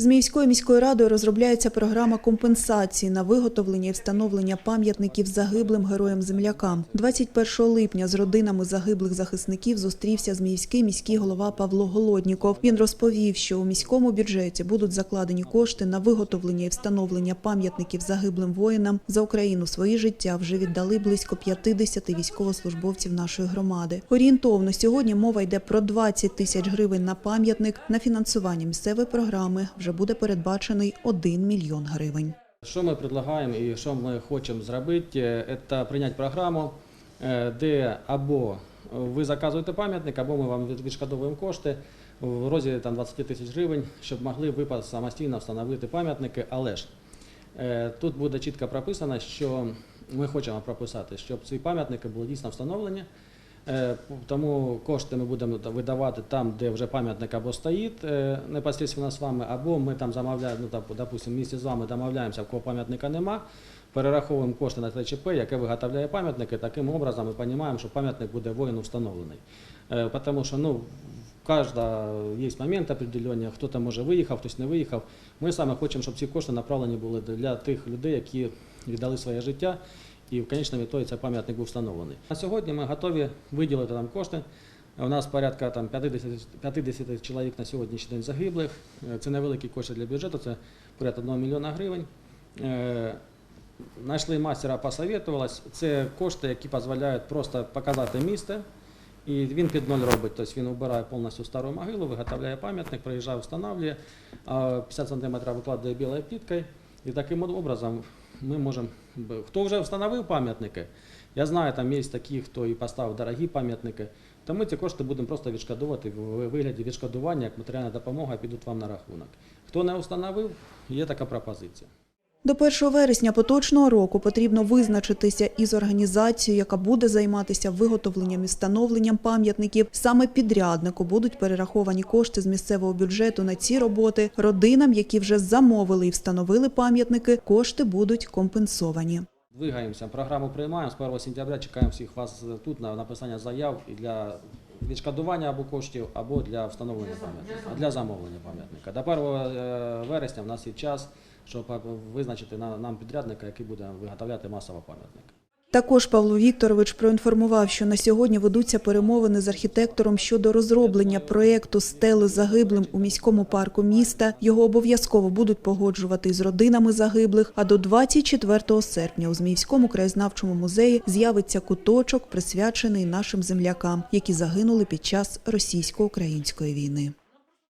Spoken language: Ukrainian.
Зміївською міською радою розробляється програма компенсації на виготовлення і встановлення пам'ятників загиблим героям-землякам. 21 липня з родинами загиблих захисників зустрівся Зміївський міський голова Павло Голодніков. Він розповів, що у міському бюджеті будуть закладені кошти на виготовлення і встановлення пам'ятників загиблим воїнам. За Україну свої життя вже віддали близько 50 військовослужбовців нашої громади. Орієнтовно сьогодні мова йде про 20 тисяч гривень на пам'ятник. На фінансування місцевої програми вже буде передбачений 1 мільйон гривень. Що ми пропонуємо і що ми хочемо зробити, це прийняти програму, е, де або ви заказуєте пам'ятник, або ми вам відшкодовуємо кошти в розмірі там, 20 тисяч гривень, щоб могли ви самостійно встановити пам'ятники. Але ж е, тут буде чітко прописано, що ми хочемо прописати, щоб ці пам'ятники були дійсно встановлені. Е, Тому кошти ми будемо видавати там, де вже пам'ятник або стоїть е, непосередньо з вами, або ми там замовляємо, ну допустимо, місті з вами домовляємося, в кого пам'ятника нема, перераховуємо кошти на ТЧП, яке виготовляє пам'ятники. Таким образом ми розуміємо, що пам'ятник буде воїну встановлений. Е, Тому що ну, в кожного є момент определення, хто там може виїхав, хтось не виїхав. Ми саме хочемо, щоб ці кошти направлені були для тих людей, які віддали своє життя і в конечному ітогі цей пам'ятник був встановлений. На сьогодні ми готові виділити там кошти. У нас порядка там 50, 50 чоловік на сьогоднішній день загиблих. Е, Це невеликі кошти для бюджету, це порядка 1 мільйона гривень. Е, Знайшли мастера, посоветувалось. Це кошти, які дозволяють просто показати місце. І він під ноль робить, тобто він убирає повністю стару могилу, виготовляє пам'ятник, приїжджає, встановлює, а 50 см викладає білою пліткою. І таким образом ми можемо. Хто вже встановив пам'ятники, я знаю, там є такі, хто і поставив дорогі пам'ятники, то ми ці кошти будемо просто відшкодувати в вигляді відшкодування, як матеріальна допомога підуть вам на рахунок. Хто не встановив, є така пропозиція. До 1 вересня поточного року потрібно визначитися із організацією, яка буде займатися виготовленням і встановленням пам'ятників. Саме підряднику будуть перераховані кошти з місцевого бюджету на ці роботи. Родинам, які вже замовили і встановили пам'ятники, кошти будуть компенсовані. Двигаємося, програму приймаємо. З 1 сентября чекаємо всіх вас тут на написання заяв і для відшкодування або коштів, або для встановлення пам'ятника, для замовлення пам'ятника. До 1 вересня в нас є час, щоб визначити на- нам підрядника, який буде виготовляти масово пам'ятник. Також Павло Вікторович проінформував, що на сьогодні ведуться перемовини з архітектором щодо розроблення проєкту стели загиблим у міському парку міста. Його обов'язково будуть погоджувати з родинами загиблих. А до 24 серпня у Зміївському краєзнавчому музеї з'явиться куточок, присвячений нашим землякам, які загинули під час російсько-української війни.